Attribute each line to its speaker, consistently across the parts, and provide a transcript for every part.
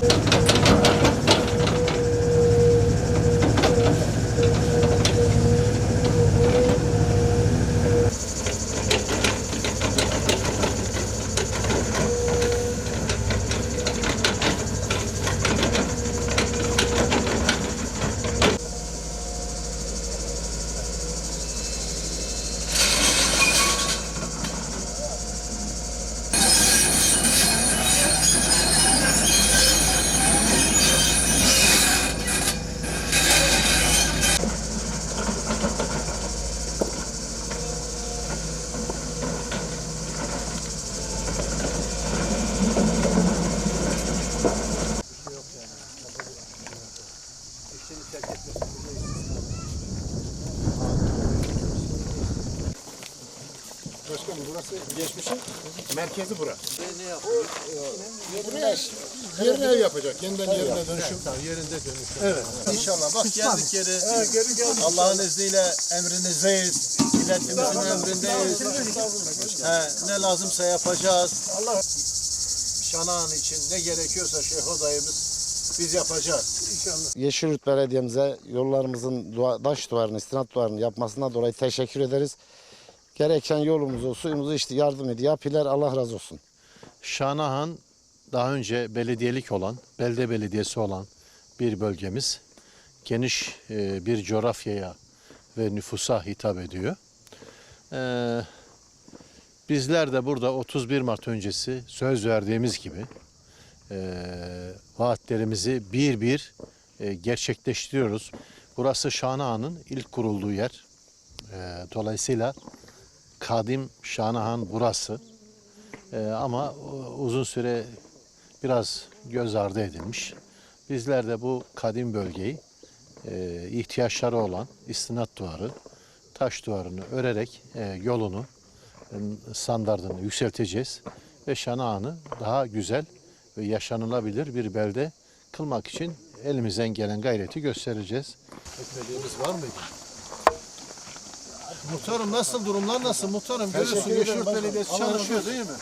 Speaker 1: Thank you. Geçmişin merkezi bura.
Speaker 2: Buraya
Speaker 1: Yerine ev yapacak. Yeniden yerine dönüşüm.
Speaker 3: yerinde dönüşüm. Evet. İnşallah. Bak geldik geri. Allah'ın izniyle emrinizdeyiz. Milletimizin emrindeyiz. He, ne lazımsa yapacağız. Allah Şanağın için ne gerekiyorsa Şeyh dayımız biz yapacağız. İnşallah.
Speaker 2: Yeşilyurt Belediye'mize yollarımızın dua, taş duvarını, istinat duvarını yapmasına dolayı teşekkür ederiz. Gereken yolumuzu, suyumuzu işte yardım ediyor. Yapiler Allah razı olsun.
Speaker 4: Şanahan daha önce belediyelik olan, belde belediyesi olan bir bölgemiz. Geniş e, bir coğrafyaya ve nüfusa hitap ediyor. E, bizler de burada 31 Mart öncesi söz verdiğimiz gibi e, vaatlerimizi bir bir gerçekleştiriyoruz. Burası Şanahan'ın ilk kurulduğu yer. E, dolayısıyla kadim Şanahan burası. Ee, ama o- uzun süre biraz göz ardı edilmiş. Bizler de bu kadim bölgeyi e, ihtiyaçları olan istinat duvarı, taş duvarını örerek e, yolunu, e, standartını yükselteceğiz ve Şanağan'ı daha güzel ve yaşanılabilir bir belde kılmak için elimizden gelen gayreti göstereceğiz.
Speaker 3: Etmediğimiz var mıydı? Muhtarım nasıl durumlar nasıl? Muhtarım görüyorsun
Speaker 2: ederim
Speaker 3: Yeşilyurt
Speaker 2: başkanım.
Speaker 3: Belediyesi
Speaker 2: Allah razı
Speaker 3: çalışıyor değil mi?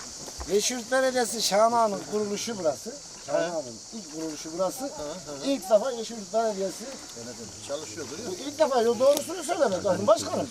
Speaker 2: Yeşilyurt Belediyesi Şahana'nın kuruluşu burası. Şahana'nın ilk kuruluşu burası. İlk defa Yeşilyurt Belediyesi
Speaker 3: Çalışıyor duruyor.
Speaker 2: bu ilk defa yo doğrusunu söylemek lazım başkanım.